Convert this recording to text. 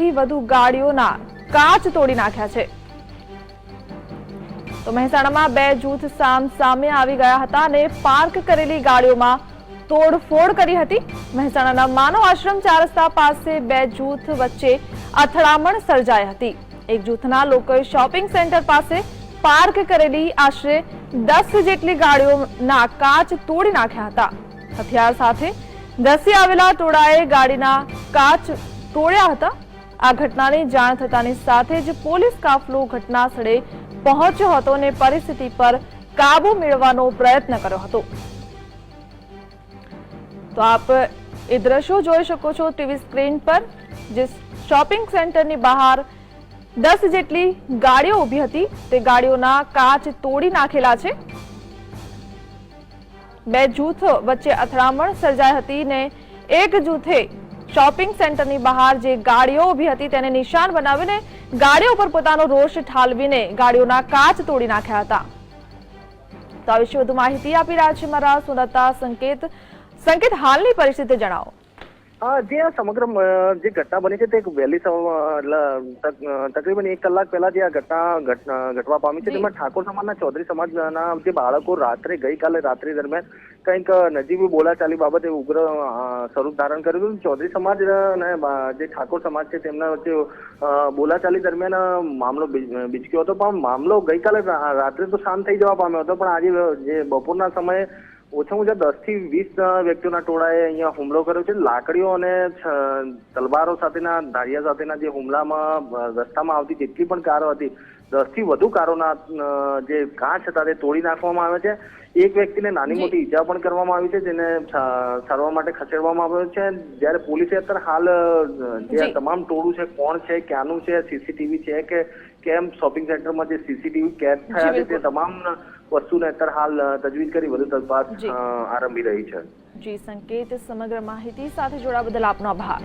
થી વધુ ગાડીઓના કાચ તોડી નાખ્યા છે. તો મહેસાણામાં બે જૂથ સામ સામે આવી ગયા હતા અને પાર્ક કરેલી ગાડીઓમાં તોડફોડ કરી હતી. મહેસાણાના માનવ આશ્રમ ચાર રસ્તા પાસે બે જૂથ વચ્ચે અથડામણ સર્જાઈ હતી. એક જૂથના લોકોએ શોપિંગ સેન્ટર પાસે પાર્ક કરેલી આશરે દસ જેટલી ગાડીઓના કાચ તોડી નાખ્યા હતા. હથિયાર સાથે ધસી આવેલા ટોળાએ ગાડીના કાચ તોડ્યા હતા. આ ઘટનાની જાણ થતાની સાથે જ પોલીસ કાફલો ઘટના સ્થળે પહોંચ્યો હતો અને પરિસ્થિતિ પર કાબુ મેળવવાનો પ્રયત્ન કર્યો હતો. તો આપ એ દ્રશ્યો જોઈ શકો છો ટીવી સ્ક્રીન પર, જે શોપિંગ સેન્ટરની બહાર દસ જેટલી ગાડીઓ ઊભી હતી. તે ગાડીઓના કાચ તોડી નાખેલા છે. બે જૂથ વચ્ચે અથડામણ સર્જાઈ હતી ને એક જૂથે શોપિંગ સેન્ટરની બહાર જે ગાડીઓ ઊભી હતી તેને નિશાન બનાવીને ગાડીઓ પર પોતાનો રોષ ઠાલવીને ગાડીઓના કાચ તોડી નાખ્યા હતા. તો આ વિશે વધુ માહિતી આપી રહ્યા છે મારા સુનતા સંકેત સંકેત હાલની પરિસ્થિતિ જણાવો. હા જે આ સમગ્ર જે ઘટના બની છે તે એક વહેલી તકરીબન એક કલાક પહેલા જે આ ઘટના ઘટવા પામી છે. તેમાં ઠાકોર સમાજના ચૌધરી સમાજના જે બાળકો રાત્રે ગઈકાલે રાત્રિ દરમિયાન કંઈક નજીવી બોલાચાલી બાબતે ઉગ્ર સ્વરૂપ ધારણ કર્યું હતું. ચૌધરી સમાજ અને જે ઠાકોર સમાજ છે તેમના વચ્ચે બોલાચાલી દરમિયાન મામલો બીચક્યો હતો. પણ મામલો ગઈકાલે રાત્રે તો શાંત થઈ જવા પામ્યો હતો. પણ આજે જે બપોરના સમયે ઓછામાં ઓછા દસથી વીસ વ્યક્તિઓના ટોળાએ અહીંયા હુમલો કર્યો છે. લાકડીઓ અને તલવારો સાથેના ધારિયા સાથેના જે હુમલામાં રસ્તામાં આવતી જેટલી પણ કારો હતી દસથી વધુ કારોના જે કાચ હતા તે તોડી નાખવામાં આવે છે. એક વ્યક્તિને નાની મોટી ઈજા પણ કરવામાં આવી છે જેને સારવાર માટે ખસેડવામાં આવ્યો છે. જ્યારે પોલીસે અત્યારે હાલ જે તમામ ટોળું છે કોણ છે ક્યાંનું છે સીસીટીવી છે કે કેમ શોપિંગ સેન્ટરમાં જે સીસીટીવી કેદ થયા છે તે તમામ વસ્તુને અત્યારે હાલ તજવીજ કરી વધુ તપાસ આરંભી રહી છે. જી સંકેત સમગ્ર માહિતી સાથે જોડા બદલ આપનો આભાર.